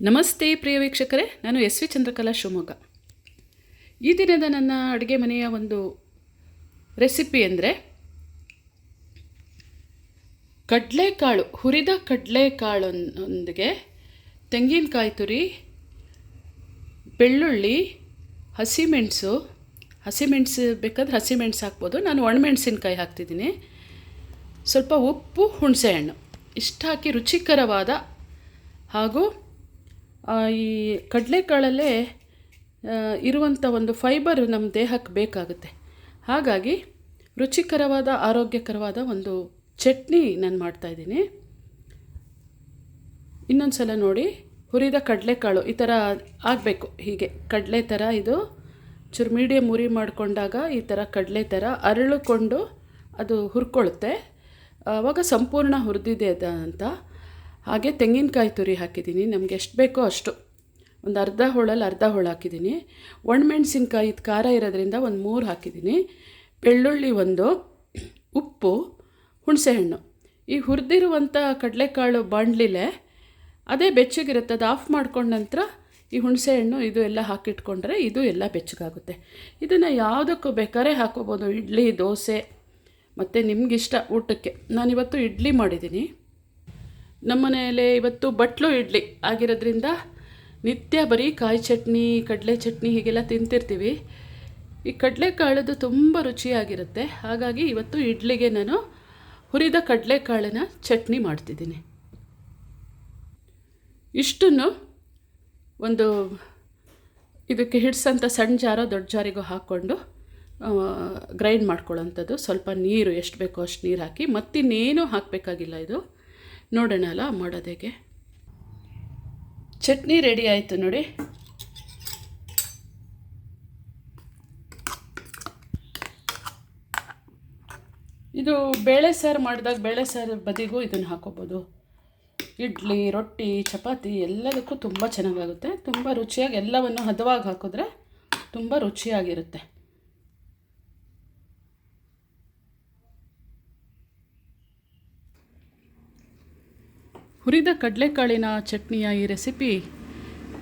ನಮಸ್ತೆ ಪ್ರಿಯ ವೀಕ್ಷಕರೇ, ನಾನು ಎಸ್ ವಿ ಚಂದ್ರಕಲಾ ಶಿವಮೊಗ್ಗ. ಈ ದಿನದ ನನ್ನ ಅಡುಗೆ ಮನೆಯ ಒಂದು ರೆಸಿಪಿ ಅಂದರೆ ಕಡಲೆಕಾಳು, ಹುರಿದ ಕಡಲೆಕಾಳೊಂದಿಗೆ ತೆಂಗಿನಕಾಯಿ ತುರಿ, ಬೆಳ್ಳುಳ್ಳಿ, ಹಸಿಮೆಣಸು ಹಸಿಮೆಣಸು ಬೇಕಾದ್ರೆ ಹಸಿಮೆಣಸು ಹಾಕ್ಬೋದು. ನಾನು ಒಣಮೆಣಸಿನ್ಕಾಯಿ ಹಾಕ್ತಿದ್ದೀನಿ. ಸ್ವಲ್ಪ ಉಪ್ಪು, ಹುಣಸೆಹಣ್ಣು. ಇಷ್ಟು ಹಾಕಿ ರುಚಿಕರವಾದ ಹಾಗೂ ಈ ಕಡಲೆಕಾಳಲ್ಲೇ ಇರುವಂಥ ಒಂದು ಫೈಬರ್ ನಮ್ಮ ದೇಹಕ್ಕೆ ಬೇಕಾಗುತ್ತೆ. ಹಾಗಾಗಿ ರುಚಿಕರವಾದ, ಆರೋಗ್ಯಕರವಾದ ಒಂದು ಚಟ್ನಿ ನಾನು ಮಾಡ್ತಾಯಿದ್ದೀನಿ ಇನ್ನೊಂದು ಸಲ ನೋಡಿ, ಹುರಿದ ಕಡಲೆಕಾಳು, ಈ ಥರ ಆಗಬೇಕು ಹೀಗೆ. ಕಡಲೆ ಥರ ಇದು, ಚೂರು ಮೀಡಿಯಮ್ ಉರಿ ಮಾಡಿಕೊಂಡಾಗ ಈ ಥರ ಕಡಲೆ ಥರ ಅರಳುಕೊಂಡು ಅದು ಹುರ್ಕೊಳ್ಳುತ್ತೆ. ಆವಾಗ ಸಂಪೂರ್ಣ ಹುರಿದಿದೆ ಅಂತ. ಹಾಗೆ ತೆಂಗಿನಕಾಯಿ ತುರಿ ಹಾಕಿದ್ದೀನಿ. ನಮಗೆ ಎಷ್ಟು ಬೇಕೋ ಅಷ್ಟು. ಒಂದು ಅರ್ಧ ಹೋಳಲ್ಲಿ ಅರ್ಧ ಹೋಳು ಹಾಕಿದ್ದೀನಿ. ಒಣಮೆಣ್ಸಿನ್ಕಾಯಿ ಇದು ಖಾರ ಇರೋದ್ರಿಂದ ಒಂದು ಮೂರು ಹಾಕಿದ್ದೀನಿ. ಬೆಳ್ಳುಳ್ಳಿ ಒಂದು, ಉಪ್ಪು, ಹುಣಸೆಹಣ್ಣು. ಈ ಹುರಿದಿರುವಂಥ ಕಡಲೆಕಾಳು ಬಾಂಡ್ಲಿಲೆ ಅದೇ ಬೆಚ್ಚಗಿರುತ್ತೆ. ಅದು ಆಫ್ ಮಾಡ್ಕೊಂಡ ನಂತರ ಈ ಹುಣಸೆಹಣ್ಣು ಇದು ಎಲ್ಲ ಹಾಕಿಟ್ಕೊಂಡ್ರೆ ಇದು ಎಲ್ಲ ಬೆಚ್ಚಗಾಗುತ್ತೆ. ಇದನ್ನು ಯಾವುದಕ್ಕೂ ಬೇಕಾದ್ರೆ ಹಾಕೋಬೋದು. ಇಡ್ಲಿ, ದೋಸೆ, ಮತ್ತು ನಿಮಗಿಷ್ಟ ಊಟಕ್ಕೆ. ನಾನಿವತ್ತು ಇಡ್ಲಿ ಮಾಡಿದ್ದೀನಿ. ನಮ್ಮ ಮನೆಯಲ್ಲಿ ಇವತ್ತು ಬಟ್ಲು ಇಡ್ಲಿ ಆಗಿರೋದ್ರಿಂದ ನಿತ್ಯ ಬರೀ ಕಾಯಿ ಚಟ್ನಿ, ಕಡಲೆ ಚಟ್ನಿ ಹೀಗೆಲ್ಲ ತಿಂತಿರ್ತೀವಿ. ಈ ಕಡಲೆಕಾಳದು ತುಂಬ ರುಚಿಯಾಗಿರುತ್ತೆ. ಹಾಗಾಗಿ ಇವತ್ತು ಇಡ್ಲಿಗೆ ನಾನು ಹುರಿದ ಕಡಲೆಕಾಳಿನ ಚಟ್ನಿ ಮಾಡ್ತಿದ್ದೀನಿ. ಇಷ್ಟನ್ನು ಒಂದು ಇದಕ್ಕೆ ಹಿಡ್ಸಂಥ ಸಣ್ಣ ಜಾರೋ ದೊಡ್ಡ ಜಾರಿಗೂ ಹಾಕ್ಕೊಂಡು ಗ್ರೈಂಡ್ ಮಾಡ್ಕೊಳ್ಳೋಂಥದ್ದು ಸ್ವಲ್ಪ ನೀರು ಎಷ್ಟು ಬೇಕೋ ಅಷ್ಟು ನೀರು ಹಾಕಿ, ಮತ್ತಿನ್ನೇನೂ ಹಾಕಬೇಕಾಗಿಲ್ಲ ಇದು. ನೋಡೋಣ ಅಲ್ಲ ಮಾಡೋದು ಚಟ್ನಿ ರೆಡಿ ಆಯಿತು ನೋಡಿ. ಇದು ಬೇಳೆ ಸಾರು ಮಾಡಿದಾಗ ಬೇಳೆ ಸಾರು ಬದಿಗೂ ಇದನ್ನು ಹಾಕೋಬೋದು. ಇಡ್ಲಿ, ರೊಟ್ಟಿ, ಚಪಾತಿ ಎಲ್ಲದಕ್ಕೂ ತುಂಬ ಚೆನ್ನಾಗಾಗುತ್ತೆ. ತುಂಬ ರುಚಿಯಾಗಿ ಎಲ್ಲವನ್ನು ಹದವಾಗಿ ಹಾಕಿದ್ರೆ ತುಂಬ ರುಚಿಯಾಗಿರುತ್ತೆ. ಹುರಿದ ಕಡಲೆಕಾಳಿನ ಚಟ್ನಿಯ ಈ ರೆಸಿಪಿ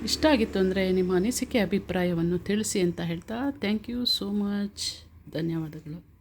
ಇಷ್ಟ ಆಗಿತ್ತು ಅಂದರೆ ನಿಮ್ಮ ಅನಿಸಿಕೆ, ಅಭಿಪ್ರಾಯವನ್ನು ತಿಳಿಸಿ ಅಂತ ಹೇಳ್ತಾ ಥ್ಯಾಂಕ್ ಯು ಸೋ ಮಚ್ ಧನ್ಯವಾದಗಳು.